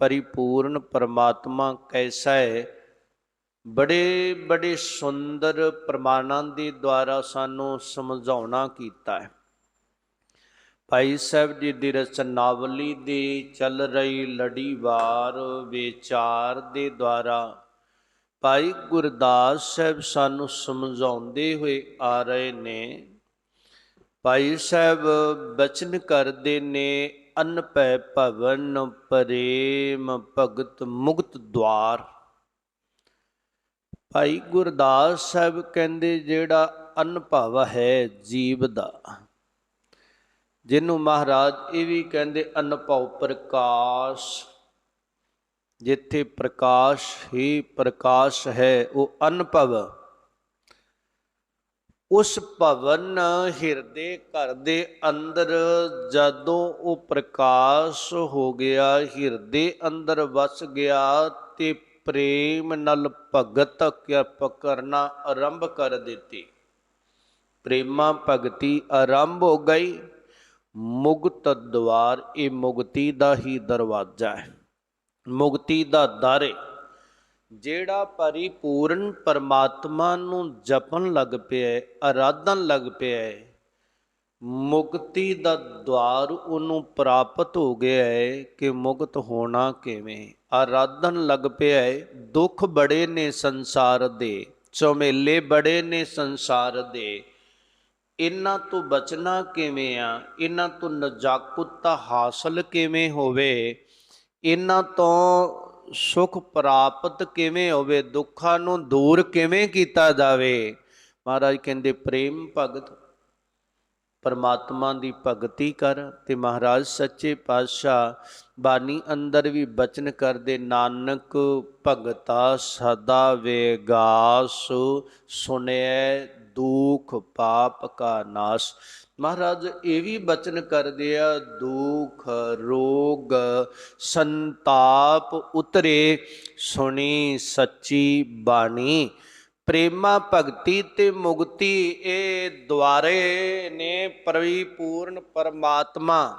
ਪਰਿਪੂਰਨ ਪਰਮਾਤਮਾ ਕੈਸਾ ਹੈ? ਬੜੇ ਬੜੇ ਸੁੰਦਰ ਪ੍ਰਮਾਣਾਂ ਦੇ ਦੁਆਰਾ ਸਾਨੂੰ ਸਮਝਾਉਣਾ ਕੀਤਾ ਹੈ। ਭਾਈ ਸਾਹਿਬ ਜੀ ਦੀ ਰਚਨਾਵਲੀ ਦੀ ਚੱਲ ਰਹੀ ਲੜੀਵਾਰ ਵਿਚਾਰ ਦੇ ਦੁਆਰਾ ਭਾਈ ਗੁਰਦਾਸ ਸਾਹਿਬ ਸਾਨੂੰ ਸਮਝਾਉਂਦੇ ਹੋਏ ਆ ਰਹੇ ਨੇ। ਭਾਈ ਸਾਹਿਬ ਬਚਨ ਕਰਦੇ ਨੇ ਅਨਪੈ ਭਵਨ ਪ੍ਰੇਮ ਭਗਤ ਮੁਕਤ ਦਵਾਰ। ਭਾਈ ਗੁਰਦਾਸ ਸਾਹਿਬ ਕਹਿੰਦੇ, ਜਿਹੜਾ ਅਨੁਭਵ ਹੈ ਜੀਵ ਦਾ, ਜਿਹਨੂੰ ਮਹਾਰਾਜ ਇਹ ਵੀ ਕਹਿੰਦੇ, ਅਨੁਭਵ ਪ੍ਰਕਾਸ਼, ਜਿੱਥੇ ਪ੍ਰਕਾਸ਼ ਹੀ ਪ੍ਰਕਾਸ਼ ਹੈ, ਉਹ ਅਨੁਭਵ ਉਸ ਭਵਨ ਹਿਰਦੇ ਘਰ ਦੇ ਅੰਦਰ ਜਦੋਂ ਉਹ ਪ੍ਰਕਾਸ਼ ਹੋ ਗਿਆ, ਹਿਰਦੇ ਅੰਦਰ ਵਸ ਗਿਆ ਤੇ ਪ੍ਰੇਮ ਨਾਲ ਭਗਤ ਕਿਰਪ ਕਰਨਾ ਆਰੰਭ ਕਰ ਦਿੱਤੀ। ਪ੍ਰੇਮਾ ਭਗਤੀ ਆਰੰਭ ਹੋ ਗਈ। ਮੁਕਤ ਦਵਾਰ, ਇਹ ਮੁਕਤੀ ਦਾ ਹੀ ਦਰਵਾਜ਼ਾ ਹੈ। ਮੁਕਤੀ ਦਾ ਦਰ ਹੈ ਜਿਹੜਾ ਪਰਿਪੂਰਨ ਪਰਮਾਤਮਾ ਨੂੰ ਜਪਣ ਲੱਗ ਪਿਆ ਹੈ ਲੱਗ ਪਿਆ ਹੈ, ਮੁਕਤੀ ਦਾ ਦਵਾਰ ਉਹਨੂੰ ਪ੍ਰਾਪਤ ਹੋ ਗਿਆ ਹੈ ਕਿ ਮੁਕਤ ਹੋਣਾ ਕਿਵੇਂ। ਆਰਾਧਨ ਲੱਗ ਪਿਆ ਹੈ, ਦੁੱਖ ਬੜੇ ਨੇ ਸੰਸਾਰ ਦੇ, ਝਮੇਲੇ ਬੜੇ ਨੇ ਸੰਸਾਰ ਦੇ। ਇਹਨਾਂ ਤੋਂ ਬਚਣਾ ਕਿਵੇਂ ਆ? ਇਹਨਾਂ ਤੋਂ ਨਜਾਕੁਤਾ ਹਾਸਲ ਕਿਵੇਂ ਹੋਵੇ? ਇਹਨਾਂ ਤੋਂ ਸੁਖ ਪ੍ਰਾਪਤ ਕਿਵੇਂ ਹੋਵੇ, ਦੁੱਖਾਂ ਨੂੰ ਦੂਰ ਕਿਵੇਂ ਕੀਤਾ ਜਾਵੇ? ਮਹਾਰਾਜ ਕਹਿੰਦੇ, ਪ੍ਰੇਮ ਭਗਤ, ਪਰਮਾਤਮਾ ਦੀ ਭਗਤੀ ਕਰ ਤੇ ਮਹਾਰਾਜ ਸੱਚੇ ਪਾਤਸ਼ਾਹ ਬਾਣੀ ਅੰਦਰ ਵੀ ਬਚਨ ਕਰਦੇ, ਨਾਨਕ ਭਗਤਾ ਸਦਾ ਵੇਗਾਸ ਸੁਣਿਐ ਦੁਖ ਪਾਪ ਕਾ ਨਾਸ। ਮਹਾਰਾਜ, ਇਹ ਵੀ ਬਚਨ ਕਰਦੇ ਆ, ਦੁਖ, ਰੋਗ, ਸੰਤਾਪ ਉਤਰੇ, ਸੁਣੀ ਸੱਚੀ ਬਾਣੀ, ਪ੍ਰੇਮਾ ਭਗਤੀ ਤੇ ਮੁਕਤੀ ਇਹ ਦੁਆਰੇ ਨੇ ਪਰਿਪੂਰਨ ਪਰਮਾਤਮਾ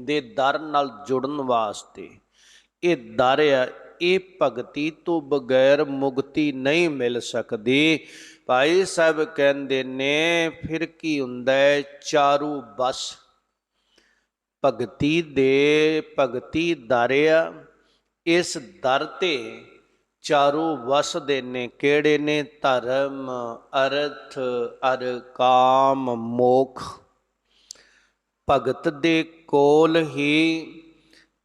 ਦੇ ਦਰ ਨਾਲ ਜੁੜਨ ਵਾਸਤੇ। ਇਹ ਦਰ ਆ, ਇਹ ਭਗਤੀ ਤੋਂ ਬਗੈਰ ਮੁਕਤੀ ਨਹੀਂ ਮਿਲ ਸਕਦੀ। ਭਾਈ ਸਾਹਿਬ ਕਹਿੰਦੇ ਨੇ, ਫਿਰ ਕੀ ਹੁੰਦਾ ਹੈ? ਚਾਰੂ ਬਸ। ਭਗਤੀ ਦੇ, ਭਗਤੀ ਦਰਿਆ, ਇਸ ਦਰ ਤੇ ਚਾਰੂ ਵਸ ਨੇ। ਕਿਹੜੇ ਨੇ? ਧਰਮ, ਅਰਥ, ਅਰ ਕਾਮ, ਮੋਖ। ਭਗਤ ਦੇ ਕੋਲ ਹੀ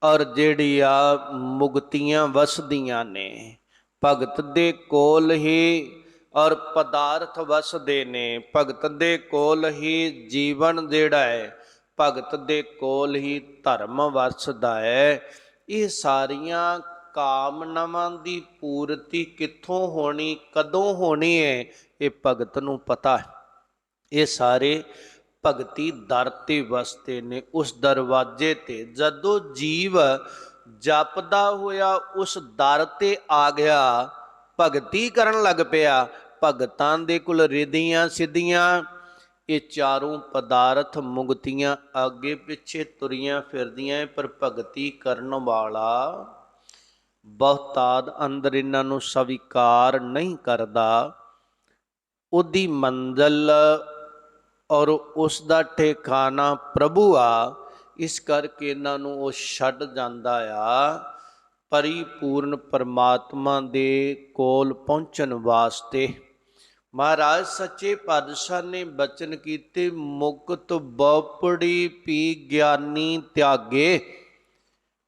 ਔਰ ਜਿਹੜੀਆਂ ਮੁਕਤੀਆਂ ਵਸਦੀਆਂ ਨੇ, ਭਗਤ ਦੇ ਕੋਲ ਹੀ ਔਰ ਪਦਾਰਥ ਵਸਦੇ ਨੇ ਭਗਤ ਦੇ ਕੋਲ ਹੀ ਜੀਵਨ ਜਿਹੜਾ ਹੈ, ਭਗਤ ਦੇ ਕੋਲ ਹੀ ਧਰਮ ਵਸਦਾ ਹੈ। ਇਹ ਸਾਰੀਆਂ ਕਾਮਨਾਵਾਂ ਦੀ ਪੂਰਤੀ ਕਿੱਥੋਂ ਹੋਣੀ, ਕਦੋਂ ਹੋਣੀ ਹੈ, ਇਹ ਭਗਤ ਨੂੰ ਪਤਾ ਹੈ। ਇਹ ਸਾਰੇ ਭਗਤੀ ਦਰ ਤੇ ਵਸਦੇ ਨੇ, ਉਸ ਦਰਵਾਜ਼ੇ ਤੇ। ਜਦੋਂ ਜੀਵ ਜਪਦਾ ਹੋਇਆ ਉਸ ਦਰ ਤੇ ਆ ਗਿਆ ਭਗਤੀ ਕਰਨ ਲੱਗ ਪਿਆ। ਭਗਤਾਂ ਦੇ ਕੁਲ ਰਿਧੀਆਂ ਸਿੱਧੀਆਂ, ਇਹ ਚਾਰੋਂ ਪਦਾਰਥ ਮੁਗਤੀਆਂ ਅੱਗੇ ਪਿੱਛੇ ਤੁਰੀਆਂ ਫਿਰਦੀਆਂ ਪਰ ਭਗਤੀ ਕਰਨ ਵਾਲਾ ਬਹੁਤਾਦ ਅੰਦਰ ਇਹਨਾਂ ਨੂੰ ਸਵੀਕਾਰ ਨਹੀਂ ਕਰਦਾ। ਉਹਦੀ ਮੰਜ਼ਲ ਔਰ ਉਸ ਦਾ ਠਿਕਾਣਾ ਪ੍ਰਭੂ ਆ, ਇਸ ਕਰਕੇ ਇਹਨਾਂ ਨੂੰ ਉਹ ਛੱਡ ਜਾਂਦਾ ਆ। ਪਰਿਪੂਰਨ ਪਰਮਾਤਮਾ ਦੇ ਕੋਲ ਪਹੁੰਚਣ ਵਾਸਤੇ। ਮਹਾਰਾਜ, ਸੱਚੇ ਪਾਤਸ਼ਾਹ ਨੇ ਬਚਨ ਕੀਤੇ, ਮੁਕਤ ਬਪੜੀ ਪੀ ਗਿਆਨੀ ਤਿਆਗੇ।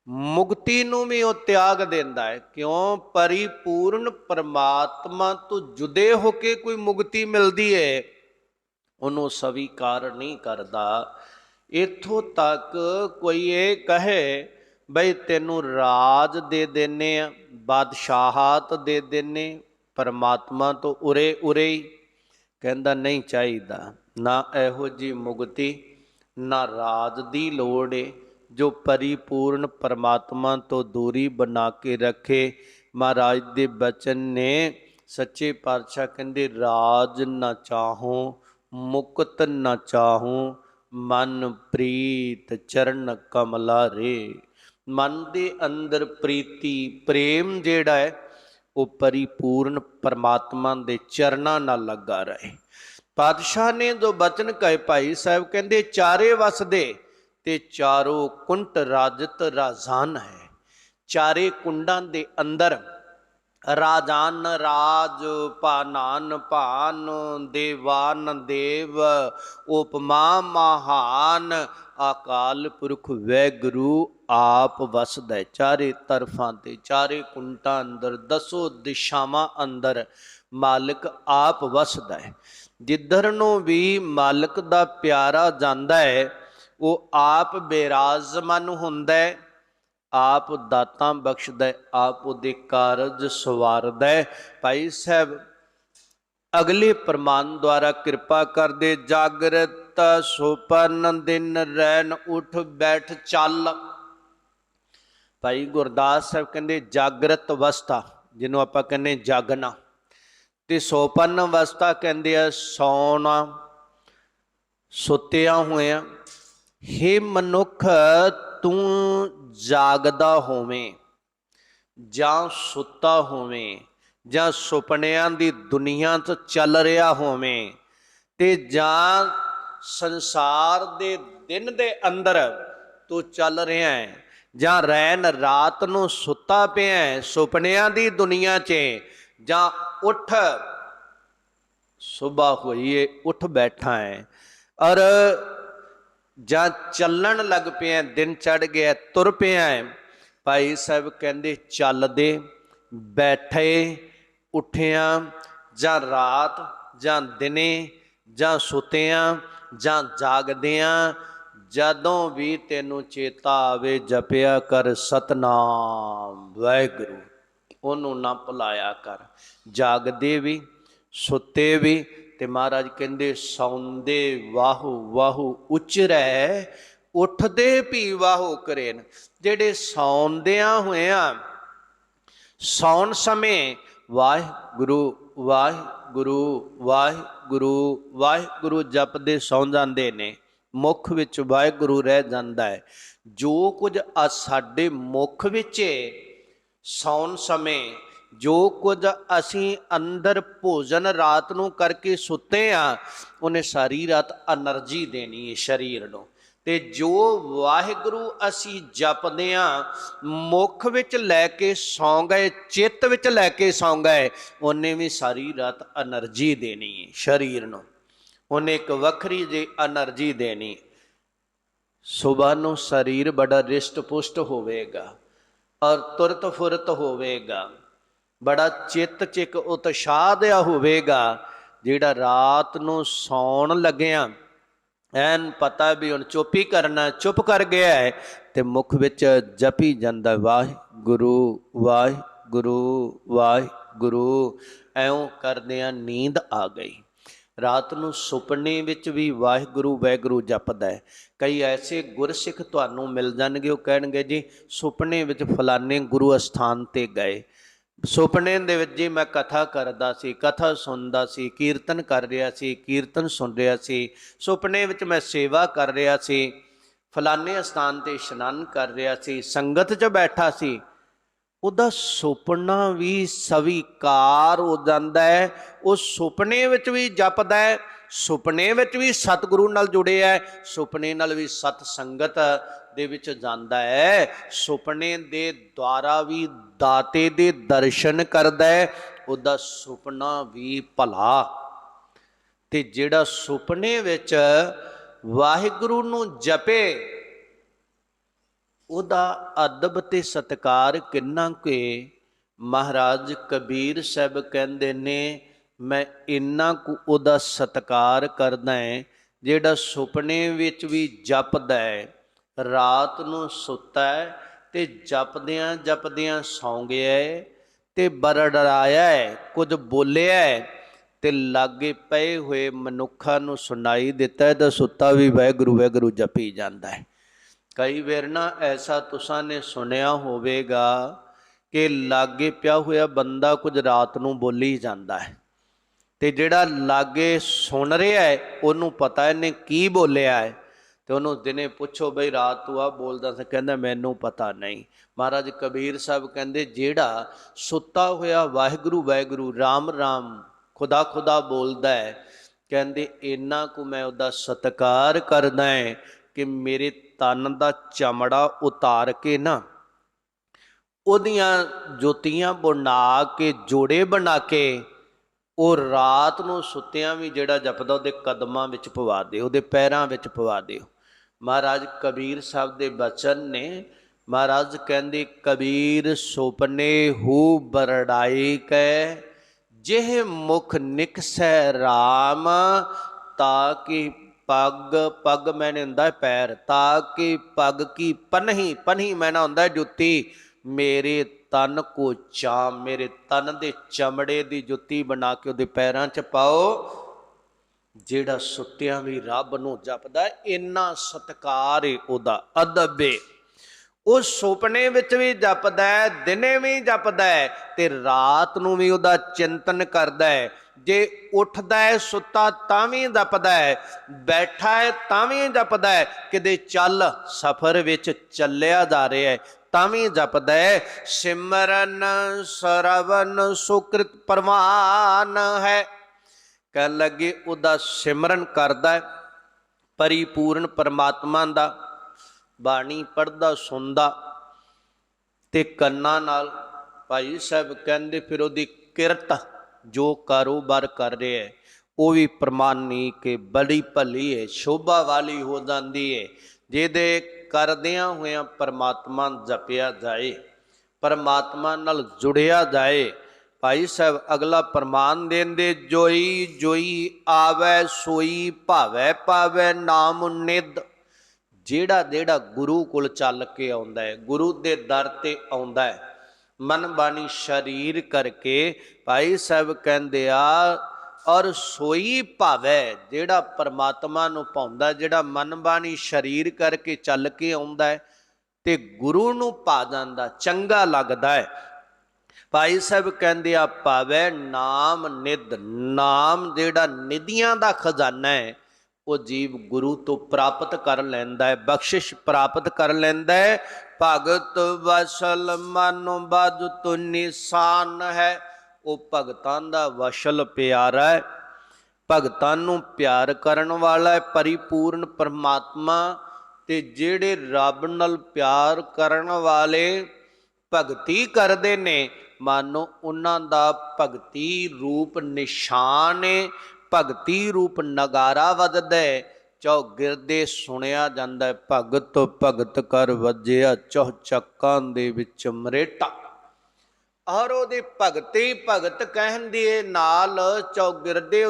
ਮੁਕਤੀ ਨੂੰ ਵੀ ਉਹ ਤਿਆਗ ਦਿੰਦਾ ਹੈ। ਕਿਉਂ? ਪਰਿਪੂਰਨ ਪਰਮਾਤਮਾ ਤੋਂ ਜੁਦੇ ਹੋ ਕੇ ਕੋਈ ਮੁਕਤੀ ਮਿਲਦੀ ਹੈ ਉਹਨੂੰ ਸਵੀਕਾਰ ਨਹੀਂ ਕਰਦਾ। ਇਥੋਂ ਤੱਕ ਕੋਈ ਇਹ ਕਹੇ ਬਈ ਤੈਨੂੰ ਰਾਜ ਦੇ ਦੇਨੇ ਆ, ਬਾਦਸ਼ਾਹਤ ਦੇ ਦੇਨੇ, ਪਰਮਾਤਮਾ ਤੋਂ ਉਰੇ ਉਰੇ ਹੀ। ਕਹਿੰਦਾ ਨਹੀਂ ਚਾਹੀਦਾ, ਨਾ ਇਹੋ ਜੀ ਮੁਕਤੀ, ਨਾ ਰਾਜ ਦੀ ਲੋੜ ਏ, ਜੋ ਪਰਿਪੂਰਨ ਪਰਮਾਤਮਾ ਤੋਂ ਦੂਰੀ ਬਣਾ ਕੇ ਰੱਖੇ। ਮਹਾਰਾਜ ਦੇ ਬਚਨ ਨੇ ਸੱਚੇ ਪਾਤਸ਼ਾਹ ਕਹਿੰਦੇ, ਰਾਜ ਨਾ ਚਾਹੋ, ਮੁਕਤ ਨਾ ਚਾਹੋ, ਮਨ ਪ੍ਰੀਤ ਚਰਨ ਕਮਲਾ ਰੇ। ਮਨ ਦੇ ਅੰਦਰ ਪ੍ਰੀਤੀ, ਪ੍ਰੇਮ ਜਿਹੜਾ ਹੈ, ਉਹ ਪਰਿਪੂਰਨ ਪਰਮਾਤਮਾ ਦੇ ਚਰਨਾਂ ਨਾਲ ਲੱਗਾ ਰਹੇ। ਪਾਤਸ਼ਾਹ ਨੇ ਜੋ ਬਚਨ ਕਹੇ, ਭਾਈ ਸਾਹਿਬ ਕਹਿੰਦੇ, ਚਾਰੇ ਵਸਦੇ ਤੇ ਚਾਰੋ ਕੁੰਟ ਰਾਜਤ ਰਾਜਾਨ ਹੈ। ਚਾਰੇ ਕੁੰਡਾਂ ਦੇ ਅੰਦਰ ਰਾਜਾਨ ਰਾਜ, ਭਾਨਾਨ ਭਾਨ, ਦੇਵਾਨ ਦੇਵ, ਉਪਮਾ ਮਹਾਨ, ਅਕਾਲ ਪੁਰਖ ਵੈ ਗੁਰੂ ਆਪ ਵਸਦਾ ਚਾਰੇ ਤਰਫਾਂ ਤੇ, ਚਾਰੇ ਕੁੰਟਾਂ ਅੰਦਰ, ਦਸੋ ਦਿਸ਼ਾਵਾਂ ਅੰਦਰ ਮਾਲਕ ਆਪ ਵਸਦਾ ਹੈ। ਜਿੱਧਰ ਨੂੰ ਵੀ ਮਾਲਕ ਦਾ ਪਿਆਰਾ ਜਾਂਦਾ ਹੈ, ਉਹ ਆਪ ਬੇਰਾਜ਼ਮਨ ਹੁੰਦਾ ਹੈ, ਆਪ ਦਾਤਾਂ ਬਖਸ਼ਦਾ ਆਪ ਉਹਦੇ ਕਾਰਜ ਸਵਾਰਦਾ ਭਾਈ ਸਾਹਿਬ, ਅਗਲੇ ਪ੍ਰਮਾਨ ਦੁਆਰਾ ਕਿਰਪਾ ਕਰਦੇ, ਜਾਗਰਤ ਸੁਪਨ ਦਿਨ ਰਹਿਣ ਉਠ ਬੈਠ ਚੱਲ। ਭਾਈ ਗੁਰਦਾਸ ਸਾਹਿਬ ਕਹਿੰਦੇ ਜਾਗਰਤ ਅਵਸਥਾ, ਜਿਹਨੂੰ ਆਪਾਂ ਕਹਿੰਦੇ ਜਾਗਣਾ। ਤੇ ਸੋਪਨ ਅਵਸਥਾ ਕਹਿੰਦੇ ਆ, ਸੌਣਾ ਸੁੱਤਿਆ ਹੋਇਆਂ ਹੇ ਮਨੁੱਖ, ਤੂੰ ਜਾਗਦਾ ਹੋਵੇਂ, ਜਾਂ ਸੁੱਤਾ ਹੋਵੇਂ, ਜਾਂ ਸੁਪਨਿਆਂ ਦੀ ਦੁਨੀਆ 'ਚ ਚੱਲ ਰਿਹਾ ਹੋਵੇਂ, ਤੇ ਜਾਂ ਸੰਸਾਰ ਦੇ ਦਿਨ ਦੇ ਅੰਦਰ ਤੂੰ ਚੱਲ ਰਿਹਾ ਹੈ ਜਾਂ ਰੈਨ ਰਾਤ ਨੂੰ ਸੁੱਤਾ ਪਿਆ ਸੁਪਨਿਆਂ ਦੀ ਦੁਨੀਆ 'ਚ ਜਾਂ ਉੱਠ ਸੁਬਾ ਹੋਈਏ ਉੱਠ ਬੈਠਾ ਹੈ। ਔਰ ਜਾਂ ਚੱਲਣ ਲੱਗ ਪਿਆ ਦਿਨ ਚੜ ਗਿਆ ਤੁਰ ਪਿਆ ਭਾਈ ਸਾਹਿਬ ਕਹਿੰਦੇ ਚੱਲਦੇ ਬੈਠੇ, ਉੱਠਿਆਂ, ਜਾਂ ਰਾਤ, ਜਾਂ ਦਿਨੇ, ਜਾਂ ਸੁੱਤਿਆਂ, ਜਾਂ ਜਾਗਦਿਆਂ ਜਦੋਂ ਵੀ ਤੈਨੂੰ ਚੇਤਾ ਆਵੇ ਜਪਿਆ ਕਰ ਸਤਨਾਮ, ਵਾਹਿਗੁਰੂ। ਉਹਨੂੰ ਨਾ ਭੁਲਾਇਆ ਕਰ। ਜਾਗਦੇ ਵੀ, ਸੁੱਤੇ ਵੀ ਤੇ ਮਹਾਰਾਜ ਕਹਿੰਦੇ, ਸੌਂਦੇ ਵਾਹੂ ਵਾਹੂ ਉਚਰੈ ਉੱਠਦੇ ਵੀ ਵਾਹੂ ਕਰੇਨ ਜਿਹੜੇ ਸੌਂਦਿਆਂ ਹੋਇਆਂ, ਸੌਣ ਸਮੇਂ ਵਾਹਿਗੁਰੂ ਵਾਹਿਗੁਰੂ ਵਾਹਿਗੁਰੂ ਵਾਹਿਗੁਰੂ ਜਪਦੇ, ਸੌਂ ਜਾਂਦੇ ਨੇ। ਮੁਖ ਵਿੱਚ ਵਾਹਿਗੁਰੂ ਰਹਿ ਜਾਂਦਾ ਹੈ। ਜੋ ਕੁਝ ਸਾਡੇ ਮੁਖ ਵਿੱਚ ਸੌਣ ਸਮੇਂ, ਜੋ ਕੁਝ ਅਸੀਂ ਅੰਦਰ ਭੋਜਨ ਰਾਤ ਨੂੰ ਕਰਕੇ ਸੁੱਤੇ ਆ, ਉਹਨੇ ਸਾਰੀ ਰਾਤ એનર્ਜੀ ਦੇਣੀ ਹੈ ਸਰੀਰ ਨੂੰ। ਤੇ ਜੋ ਵਾਹਿਗੁਰੂ ਅਸੀਂ ਜਪਦੇ ਆ, ਮੁਖ ਵਿੱਚ ਲੈ ਕੇ ਸੌਂ ਗਏ ਚਿੱਤ ਵਿੱਚ ਲੈ ਕੇ ਸੌਂ ਗਏ ਉਹਨੇ ਵੀ ਸਾਰੀ ਰਾਤ એનર્ਜੀ ਦੇਣੀ ਹੈ ਸਰੀਰ ਨੂੰ। ਉਹਨੇ ਇੱਕ ਵੱਖਰੀ ਜੀ એનર્ਜੀ ਦੇਣੀ। ਸਵੇਰ ਨੂੰ ਸਰੀਰ ਬੜਾ ਰਿਸ਼ਟ ਪੁਸ਼ਟ ਹੋਵੇਗਾ ਔਰ ਤੁਰਤ ਫੁਰਤ ਹੋਵੇਗਾ। ਬੜਾ ਚਿੱਤ ਚਿਕ ਉਤਸ਼ਾਹ ਦਿਆ ਹੋਵੇਗਾ ਜਿਹੜਾ ਰਾਤ ਨੂੰ ਸੌਣ ਲੱਗਿਆ ਐਨ ਪਤਾ ਵੀ ਹੁਣ ਚੁੱਪੀ ਕਰਨਾ, ਚੁੱਪ ਕਰ ਗਿਆ ਹੈ ਤੇ ਮੁਖ ਵਿੱਚ ਜਪੀ ਜਾਂਦਾ, ਵਾਹਿਗੁਰੂ ਵਾਹਿਗੁਰੂ ਵਾਹਿਗੁਰੂ। ਐਉਂ ਕਰਦਿਆਂ ਨੀਂਦ ਆ ਗਈ। ਰਾਤ ਨੂੰ ਸੁਪਨੇ ਵਿੱਚ ਵੀ ਵਾਹਿਗੁਰੂ ਵਾਹਿਗੁਰੂ ਜਪਦਾ ਹੈ। ਕਈ ਐਸੇ ਗੁਰਸਿੱਖ ਤੁਹਾਨੂੰ ਮਿਲ ਜਾਣਗੇ, ਉਹ ਕਹਿਣਗੇ, ਜੀ, ਸੁਪਨੇ ਵਿੱਚ ਫਲਾਣੇ ਗੁਰੂ ਅਸਥਾਨ ਤੇ ਗਏ। ਸੁਪਨੇ ਦੇ ਵਿੱਚ ਜੀ ਮੈਂ ਕਥਾ ਕਰਦਾ ਸੀ, ਕਥਾ ਸੁਣਦਾ ਸੀ, ਕੀਰਤਨ ਕਰ ਰਿਹਾ ਸੀ, ਕੀਰਤਨ ਸੁਣ ਰਿਹਾ ਸੀ। ਸੁਪਨੇ ਵਿੱਚ ਮੈਂ ਸੇਵਾ ਕਰ ਰਿਹਾ ਸੀ, ਫਲਾਣੇ ਸਥਾਨ ਤੇ ਇਸ਼ਨਾਨ ਕਰ ਰਿਹਾ ਸੀ, ਸੰਗਤ 'ਚ ਬੈਠਾ ਸੀ। ਉਹਦਾ ਸੁਪਨਾ ਵੀ ਸਵੀਕਾਰ ਹੋ ਜਾਂਦਾ ਹੈ, ਉਹ ਸੁਪਨੇ ਵਿੱਚ ਵੀ ਜਪਦਾ ਹੈ, ਸੁਪਨੇ ਵਿੱਚ ਵੀ ਸਤਿਗੁਰੂ ਨਾਲ ਜੁੜਿਆ ਹੈ, ਸੁਪਨੇ ਨਾਲ ਵੀ ਸਤ ਸੰਗਤ ਦੇ ਵਿੱਚ ਜਾਂਦਾ ਹੈ, ਸੁਪਨੇ ਦੇ ਦੁਆਰਾ ਵੀ ਦਾਤੇ ਦੇ ਦਰਸ਼ਨ ਕਰਦਾ ਹੈ, ਉਹਦਾ ਸੁਪਨਾ ਵੀ ਭਲਾ। ਤੇ ਜਿਹੜਾ ਸੁਪਨੇ ਵਿੱਚ ਵਾਹਿਗੁਰੂ ਨੂੰ ਜਪੇ ਉਹਦਾ ਅਦਬ ਤੇ ਸਤਕਾਰ ਕਿੰਨਾ ਕੁ ਮਹਾਰਾਜ ਕਬੀਰ ਸਾਹਿਬ ਕਹਿੰਦੇ ਨੇ, ਮੈਂ ਇੰਨਾ ਕੁ ਉਹਦਾ ਸਤਕਾਰ ਕਰਦਾ ਹੈ ਜਿਹੜਾ ਸੁਪਨੇ ਵਿੱਚ ਵੀ ਜਪਦਾ ਹੈ ਰਾਤ ਨੂੰ ਸੁੱਤਾ ਹੈ ਤੇ ਜਪਦਿਆਂ ਜਪਦਿਆਂ ਸੌਂ ਗਿਆ ਹੈ ਤੇ ਬਰੜਾਇਆ ਹੈ ਕੁਝ ਬੋਲਿਆ ਹੈ ਤੇ ਲਾਗੇ ਪਏ ਹੋਏ ਮਨੁੱਖਾਂ ਨੂੰ ਸੁਣਾਈ ਦਿੱਤਾ ਹੈ ਤਾਂ ਸੁੱਤਾ ਵੀ ਵਾਹਿਗੁਰੂ ਵਾਹਿਗੁਰੂ ਜਪੀ ਜਾਂਦਾ ਹੈ ਕਈ ਵਾਰ ਨਾ ਐਸਾ ਤੁਸਾਂ ਨੇ ਸੁਣਿਆ ਹੋਵੇਗਾ ਕਿ ਲਾਗੇ ਪਿਆ ਹੋਇਆ ਬੰਦਾ ਕੁਝ ਰਾਤ ਨੂੰ ਬੋਲੀ ਜਾਂਦਾ ਹੈ। ਤੇ ਜਿਹੜਾ ਲਾਗੇ ਸੁਣ ਰਿਹਾ ਹੈ, ਉਹਨੂੰ ਪਤਾ ਇਹਨੇ ਕੀ ਬੋਲਿਆ ਹੈ। ਤੇ ਉਹਨੂੰ ਦਿਨੇ ਪੁੱਛੋ ਬਈ, ਰਾਤ ਤੂੰ ਆ ਬੋਲਦਾ ਸੀ ਕਹਿੰਦਾ, ਮੈਨੂੰ ਪਤਾ ਨਹੀਂ। ਮਹਾਰਾਜ ਕਬੀਰ ਸਾਹਿਬ ਕਹਿੰਦੇ, ਜਿਹੜਾ ਸੁੱਤਾ ਹੋਇਆ ਵਾਹਿਗੁਰੂ ਵਾਹਿਗੁਰੂ, ਰਾਮ ਰਾਮ, ਖੁਦਾ ਖੁਦਾ ਬੋਲਦਾ ਹੈ। ਕਹਿੰਦੇ, ਇੰਨਾ ਕੁ ਮੈਂ ਉਹਦਾ ਸਤਿਕਾਰ ਕਰਦਾ ਹੈ ਕਿ ਮੇਰੇ ਤਨ ਦਾ ਚਮੜਾ ਉਤਾਰ ਕੇ ਨਾ, ਉਹਦੀਆਂ ਜੋਤੀਆਂ ਬਣਾ ਕੇ, ਜੋੜੇ ਬਣਾ ਕੇ, ਉਹ ਰਾਤ ਨੂੰ ਸੁੱਤਿਆਂ ਵੀ ਜਿਹੜਾ ਜਪਦਾ, ਉਹਦੇ ਕਦਮਾਂ ਵਿੱਚ ਪਵਾ ਦਿਓ ਉਹਦੇ ਪੈਰਾਂ ਵਿੱਚ ਪਵਾ ਦਿਓ ਮਹਾਰਾਜ ਕਬੀਰ ਸਾਹਿਬ ਦੇ ਬਚਨ ਨੇ, ਮਹਾਰਾਜ ਕਹਿੰਦੇ, ਕਬੀਰ ਸੁਪਨੇ ਹੂ ਬਰੜਾਈ ਕੈ, ਜਿਹ ਮੁਖ ਨਿਕਸੈ RAM ਤਾਂ ਕਿ ਪੱਗ ਪੱਗ ਮੈਨੇ ਹੁੰਦਾ ਹੈ ਪੈਰ, ਤਾਂ ਕਿ ਪੱਗ ਕੀ ਪਨਹੀ ਪਨਹੀ ਮੈਨਾ ਹੁੰਦਾ ਹੈ ਜੁੱਤੀ। ਮੇਰੇ ਤਨ ਕੋ ਚਾਮ, ਮੇਰੇ ਤਨ ਦੇ ਚਮੜੇ ਦੀ ਜੁੱਤੀ ਬਣਾ ਕੇ ਉਹਦੇ ਪੈਰਾਂ 'ਚ ਪਾਓ। ਜਿਹੜਾ ਸੁੱਤਿਆਂ ਵੀ ਰੱਬ ਨੂੰ ਜਪਦਾ ਇੰਨਾ ਸਤਕਾਰ ਏ ਉਹਦਾ, ਅਦਬ ਏ। ਉਹ ਸੁਪਨੇ ਵਿੱਚ ਵੀ ਜਪਦਾ ਹੈ, ਦਿਨੇ ਵੀ ਜਪਦਾ ਹੈ ਤੇ ਰਾਤ ਨੂੰ ਵੀ ਉਹਦਾ ਚਿੰਤਨ ਕਰਦਾ ਹੈ। ਜੇ ਉੱਠਦਾ ਹੈ ਸੁੱਤਾ ਤਾਂ ਵੀ ਜਪਦਾ ਹੈ, ਬੈਠਾ ਹੈ ਤਾਂ ਵੀ ਜਪਦਾ ਹੈ, ਕਿਤੇ ਚੱਲ ਸਫ਼ਰ ਵਿੱਚ ਚੱਲਿਆ ਜਾ ਰਿਹਾ ਹੈ, ਤਾਂ ਵੀ ਜਪਦਾ ਹੈ। ਸਿਮਰਨ ਸਰਵਨ ਸੁਕ੍ਰਿਤ ਪਰਵਾਨ ਹੈ। ਕਹਿਣ ਲੱਗੇ ਉਹਦਾ ਸਿਮਰਨ ਕਰਦਾ ਹੈ, ਪਰਿਪੂਰਨ ਪਰਮਾਤਮਾ ਦਾ ਬਾਣੀ ਪੜਦਾ ਸੁਣਦਾ ਤੇ ਕੰਨਾਂ ਨਾਲ ਭਾਈ ਸਾਹਿਬ ਕਹਿੰਦੇ, ਫਿਰ ਉਹਦੀ ਕਿਰਤ ਜੋ ਕਾਰੋਬਾਰ ਕਰ ਰਿਹਾ ਹੈ, ਉਹ ਵੀ ਪ੍ਰਮਾਨੀ ਕਿ ਬੜੀ ਭਲੀ ਹੈ, ਸ਼ੋਭਾ ਵਾਲੀ ਹੋ ਜਾਂਦੀ ਹੈ। ਜਿਹਦੇ ਕਰਦਿਆਂ ਹੋਇਆਂ ਪਰਮਾਤਮਾ ਜਪਿਆ ਜਾਏ, ਪਰਮਾਤਮਾ ਨਾਲ ਜੁੜਿਆ ਜਾਏ, ਭਾਈ ਸਾਹਿਬ ਅਗਲਾ ਪ੍ਰਮਾਨ ਦੇਂਦੇ, ਜੋਈ ਜੋਈ ਆਵੈ, ਸੋਈ ਭਾਵੈ, ਪਾਵੈ ਨਾਮ ਨਿਦ ਜਿਹੜਾ ਜਿਹੜਾ ਗੁਰੂ ਕੋਲ ਚੱਲ ਕੇ ਆਉਂਦਾ ਹੈ, ਗੁਰੂ ਦੇ ਦਰ ਤੇ ਆਉਂਦਾ ਹੈ ਮਨ ਬਾਣੀ ਸ਼ਰੀਰ ਕਰਕੇ ਭਾਈ ਸਾਹਿਬ ਕਹਿੰਦੇ ਆ, ਔਰ ਸੋਈ ਭਾਵੈ ਜਿਹੜਾ ਪਰਮਾਤਮਾ ਨੂੰ ਪਾਉਂਦਾ, ਜਿਹੜਾ ਮਨ ਬਾਣੀ ਸ਼ਰੀਰ ਕਰਕੇ ਚੱਲ ਕੇ ਆਉਂਦਾ ਹੈ ਤੇ ਗੁਰੂ ਨੂੰ ਪਾ ਜਾਂਦਾ, ਚੰਗਾ ਲੱਗਦਾ ਹੈ। ਭਾਈ ਸਾਹਿਬ ਕਹਿੰਦੇ ਆ, ਭਾਵੈ ਨਾਮ ਨਿਦ ਨਾਮ ਜਿਹੜਾ ਨਿਧੀਆਂ ਦਾ ਖਜ਼ਾਨਾ ਹੈ ਉਹ ਜੀਵ ਗੁਰੂ ਤੋਂ ਪ੍ਰਾਪਤ ਕਰ ਲੈਂਦਾ ਹੈ, ਬਖਸ਼ਿਸ਼ ਪ੍ਰਾਪਤ ਕਰ ਲੈਂਦਾ ਹੈ। ਭਗਤ ਵਸਲ ਮਨ ਬਾਜ ਤੁ ਨਿਸ਼ਾਨ ਹੈ। ਉਹ ਭਗਤਾਂ ਦਾ ਵਸ਼ਲ ਪਿਆਰਾ ਹੈ। ਭਗਤਾਂ ਨੂੰ ਪਿਆਰ ਕਰਨ ਵਾਲਾ ਹੈ, ਪਰਿਪੂਰਨ ਪਰਮਾਤਮਾ ਤੇ ਜਿਹੜੇ ਰੱਬ ਨਾਲ ਪਿਆਰ ਕਰਨ ਵਾਲੇ ਭਗਤੀ ਕਰਦੇ ਨੇ, ਮਾਨੋ ਉਹਨਾਂ ਦਾ ਭਗਤੀ ਰੂਪ ਨਿਸ਼ਾਨ ਹੈ ਭਗਤੀ ਰੂਪ ਨਗਾਰਾ ਵੱਜਦਾ ਹੈ ਚੌਗਿਰਦੇ ਸੁਣਿਆ ਜਾਂਦਾ ਹੈ, ਭਗਤ ਭਗਤ ਕਰ ਵੱਜਿਆ ਚੌ ਚੱਕਾਂ ਦੇ ਵਿੱਚ ਮਰੇਟਾ। ਔਰ ਉਹਦੇ ਭਗਤੀ ਭਗਤ ਕਹਿਣ ਦੇ ਨਾਲ ਚੌਗਿਰਦੇ